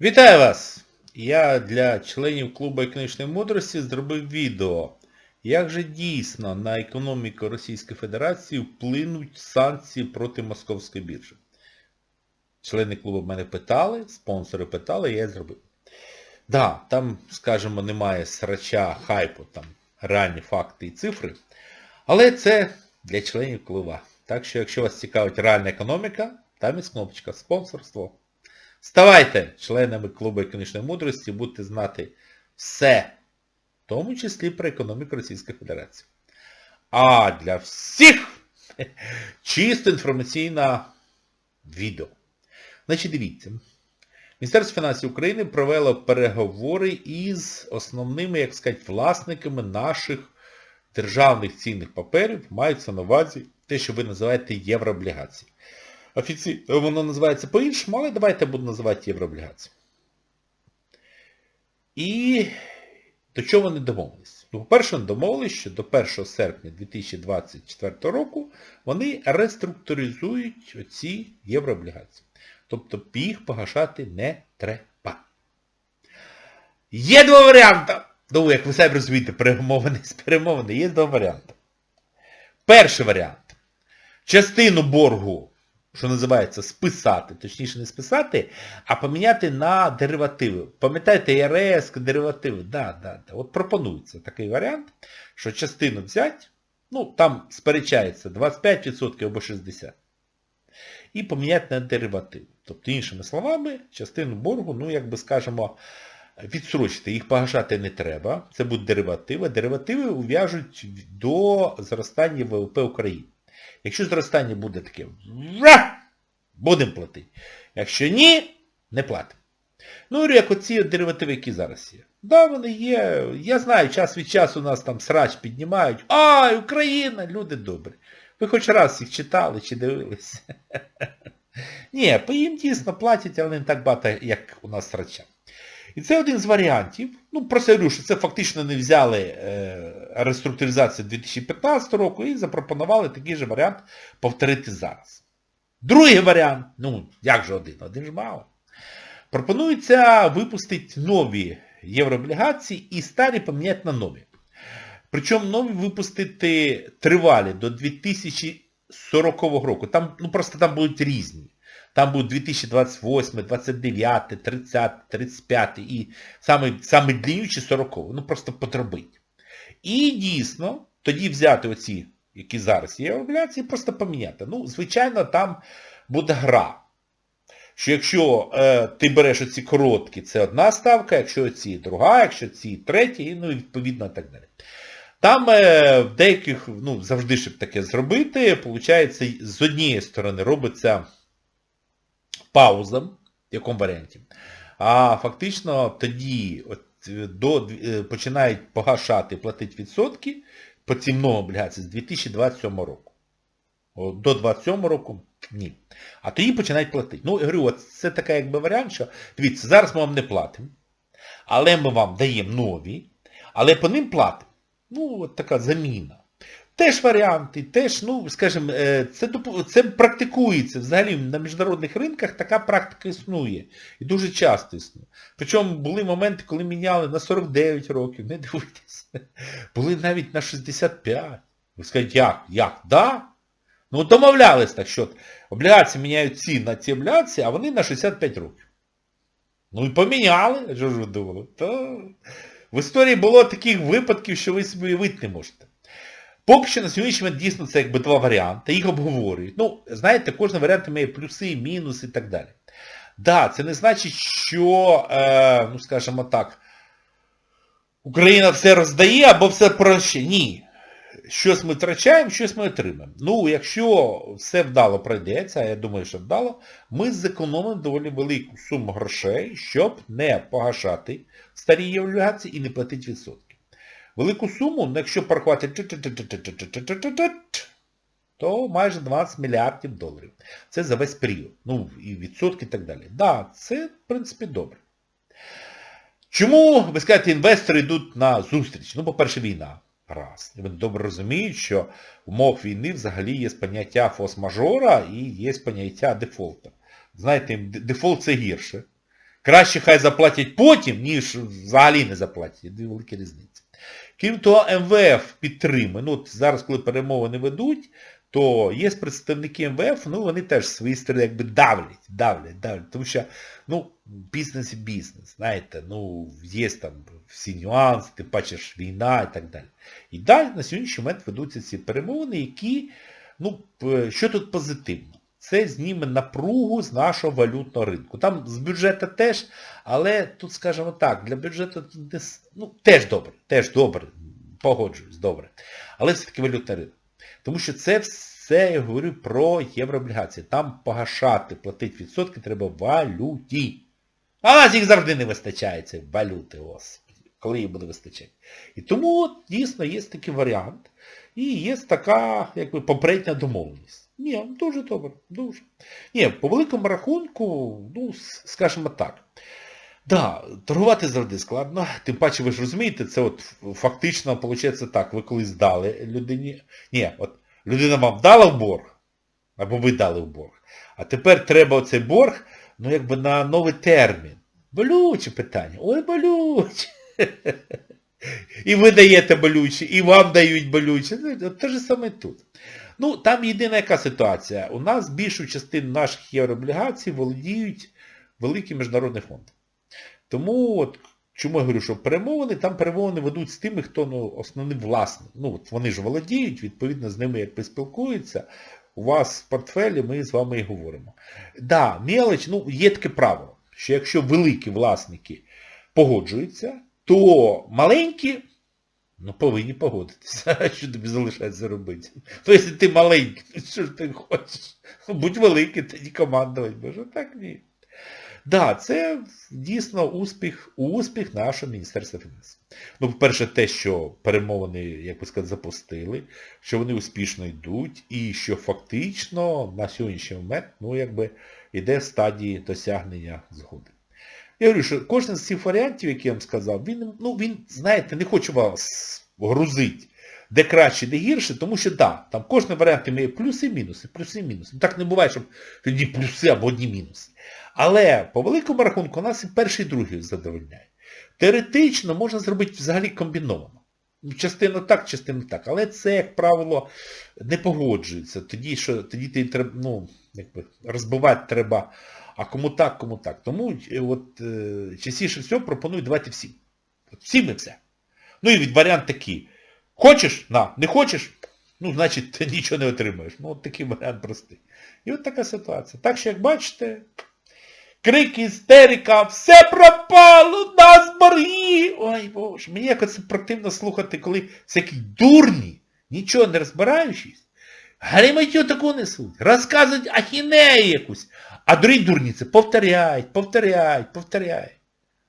Вітаю вас! Я для членів клубу економічної мудрості зробив відео, як же дійсно на економіку Російської Федерації вплинуть санкції проти Московської біржі. Члени клубу мене питали, спонсори питали, я зробив. Да, там, скажімо, немає срача, хайпу, там реальні факти і цифри, але це для членів клуба. Так що, якщо вас цікавить реальна економіка, там є кнопочка спонсорство. Ставайте членами клубу економічної мудрості, будете знати все, в тому числі про економіку Російської Федерації. А для всіх чисто інформаційне відео. Значить, дивіться. Міністерство фінансів України провело переговори із основними, як сказати, власниками наших державних цінних паперів, мається на увазі те, що ви називаєте єврооблігації. Офіційно воно називається по-іншому, але давайте буду називати єврооблігації. І до чого вони домовились? Ну, по-перше, вони домовились, що до 1 серпня 2024 року вони реструктуризують оці єврооблігації. Тобто їх погашати не треба. Є два варіанти. Ну, як ви самі розумієте, перемовини з перемовини, є два варіанти. Перший варіант. Частину боргу, що називається, списати, точніше не списати, а поміняти на деривативи. Пам'ятаєте, ЄРС, деривативи? Да, да, да. От пропонується такий варіант, що частину взяти, ну, там сперечається 25% або 60%. І поміняти на деривативи. Тобто, іншими словами, частину боргу, ну, як би скажемо, відсрочити. Їх погашати не треба. Це будуть деривативи. Деривативи ув'яжуть до зростання ВВП України. Якщо зростання буде таке, будемо платити. Якщо ні, не платимо. Ну, як оці деривативи, які зараз є. Да, вони є. Я знаю, час від часу нас там срач піднімають. Ай, Україна, люди добрі. Ви хоч раз їх читали чи дивилися? Ні, по їм дійсно платять, але не так багато, як у нас срача. І це один з варіантів. Ну, просто говорю, що це фактично не взяли е, реструктуризацію 2015 року і запропонували такий же варіант повторити зараз. Другий варіант, ну, як же один? Один ж мало. Пропонується випустити нові єврооблігації і старі поміняти на нові. Причому нові випустити тривалі до 2040 року. Там, ну просто там будуть різні. Там будуть 2028, 29, 30, 35 і саме, саме длінючі 40. Ну просто потребить. І дійсно, тоді взяти оці, які зараз є облігації, просто поміняти. Ну, звичайно, там буде гра. Що якщо е, ти береш оці короткі, це одна ставка, якщо ці друга, якщо ці треті, ну і відповідно так далі. Там е, в деяких, ну, завжди, щоб таке зробити, виходить, з однієї сторони робиться пауза, в якому варіанті. А фактично тоді от, до, починають погашати платити відсотки по цим новим облігаціям з 2027 року. До 2027 року ні. А тоді починають платити. Ну, я говорю, от це такий якби варіант, що, дивіться, зараз ми вам не платимо, але ми вам даємо нові, але по ним платимо. Ну, от така заміна. Теж варіанти, теж, ну, скажімо, це це практикується. Взагалі на міжнародних ринках така практика існує. І дуже часто існує. Причому були моменти, коли міняли на 49 років, не дивитесь. Були навіть на 65. Ви скажете, як? Як? Да? Ну домовлялись так, що облігації міняють ці на ці облігації, а вони на 65 років. Ну і поміняли, що ж ви думали? То... В історії було таких випадків, що ви собі уявити не можете. Поки що на сьогоднішній момент дійсно це якби два варіанти, їх обговорюють. Ну, знаєте, кожен варіант має плюси, мінуси і так далі. Так, да, це не значить, що, е, ну скажімо так, Україна все роздає або все прощає. Ні. Щось ми втрачаємо, щось ми отримаємо. Ну, якщо все вдало пройдеться, а я думаю, що вдало, ми зекономимо доволі велику суму грошей, щоб не погашати старі облігації і не платити відсотки. Велику суму, ну, якщо порахувати, то майже 12 мільярдів доларів. Це за весь період. Ну, і відсотки і так далі. Так, да, це, в принципі, добре. Чому, ви скажете, інвестори йдуть на зустріч? Ну, по-перше, війна. Раз. Вони добре розуміють, що в умовах війни взагалі є поняття фос-мажора і є поняття дефолта. Знаєте, дефолт це гірше. краще хай заплатять потім, ніж взагалі не заплатять. Дві великі різниці. Крім того, МВФ підтримує. Ну, от зараз, коли перемовини ведуть, то є представники МВФ, ну вони теж з своєї сторони якби давлять, давлять, давлять. Тому що, ну, бізнес і бізнес, знаєте, ну, є там всі нюанси, тим паче ж війна і так далі. І далі на сьогоднішній момент ведуться ці перемовини, які, ну, що тут позитивно? Це зніме напругу з нашого валютного ринку. Там з бюджету теж, але тут, скажімо так, для бюджету ну, теж добре, теж добре, погоджуюсь, добре. Але все-таки валютний ринок. Тому що це все, я говорю про єврооблігації. Там погашати, платити відсотки треба в валюті. А нас їх завжди не вистачає, цієї валюти, господи. Коли її буде вистачати. І тому дійсно є такий варіант. І є така, якби, попередня домовленість. Ні, дуже добре, дуже. Ні, по великому рахунку, ну, скажімо так. Да, торгувати завжди складно, тим паче ви ж розумієте, це от фактично, виходить так, ви колись дали людині. Ні, от людина вам дала в борг, або ви дали в борг, а тепер треба оцей борг, ну якби на новий термін. Болюче питання. Ой, болюче. І ви даєте болюче, і вам дають болюче. Ну, те ж саме тут. Ну, там єдина яка ситуація. У нас більшу частину наших єврооблігацій володіють великі міжнародні фонди. Тому от, чому я говорю, що перемовини, там перемовини ведуть з тими, хто ну, основний власник. Ну, от вони ж володіють, відповідно, з ними як спілкуються. У вас в портфелі ми з вами і говоримо. Да, мелоч, ну, є таке правило, що якщо великі власники погоджуються, то маленькі ну, повинні погодитися. Що тобі залишається робити? То якщо ти маленький, ну, що ж ти хочеш? Будь великий, тоді командувати. Боже, так ні. Да, це дійсно успіх, успіх нашого Міністерства фінансів. Ну, по-перше, те, що перемовини, як би сказати, запустили, що вони успішно йдуть, і що фактично на сьогоднішній момент, ну, якби, йде в стадії досягнення згоди. Я говорю, що кожен з цих варіантів, які я вам сказав, він, ну, він, знаєте, не хоче вас грузити, де краще, де гірше, тому що, да, там кожен варіант має плюси і мінуси, плюси і мінуси. Так не буває, щоб тоді плюси або одні мінуси. Але по великому рахунку нас і перший, і другий задовольняє. Теоретично можна зробити взагалі комбіновано. Ну, Частину так, частину так. Але це, як правило, не погоджується. Тоді, що, тоді ти ну, якби, розбивати треба, а кому так, кому так. Тому е, от, е, частіше всього пропоную давати всім. От всім і все. Ну і від варіант такий. Хочеш? На. Не хочеш? Ну, значить, ти нічого не отримаєш. Ну, от такий варіант простий. І от така ситуація. Так що, як бачите, крик, істерика, все пропало, нас борги. Ой, боже, мені якось противно слухати, коли всякі дурні, нічого не розбираючись, гриматю таку несуть, розказують ахінею якусь, а другі дурні це повторяють, повторяють, повторяють.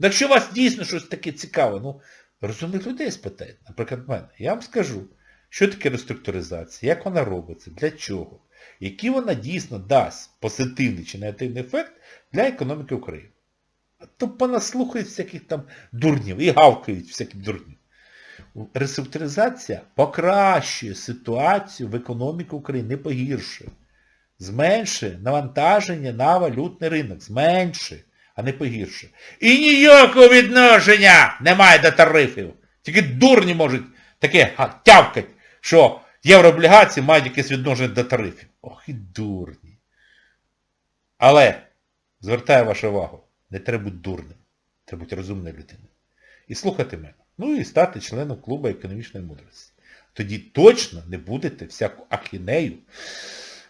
Ну, Якщо вас дійсно щось таке цікаве, ну, розумних людей спитайте, наприклад, мене. Я вам скажу, що таке реструктуризація, як вона робиться, для чого, який вона дійсно дасть позитивний чи негативний ефект для економіки України. А то понаслухають всяких там дурнів і гавкають всяких дурнів. Реструктуризація покращує ситуацію в економіці України, не погіршує. Зменшує навантаження на валютний ринок. Зменшує, а не погіршує. І ніякого відношення немає до тарифів. Тільки дурні можуть таке га, тявкать, що єврооблігації мають якесь відношення до тарифів. Ох і дурні. Але, звертаю вашу увагу, не треба бути дурним. Треба бути розумною людиною. І слухати мене. Ну і стати членом клубу економічної мудрості. Тоді точно не будете всяку ахінею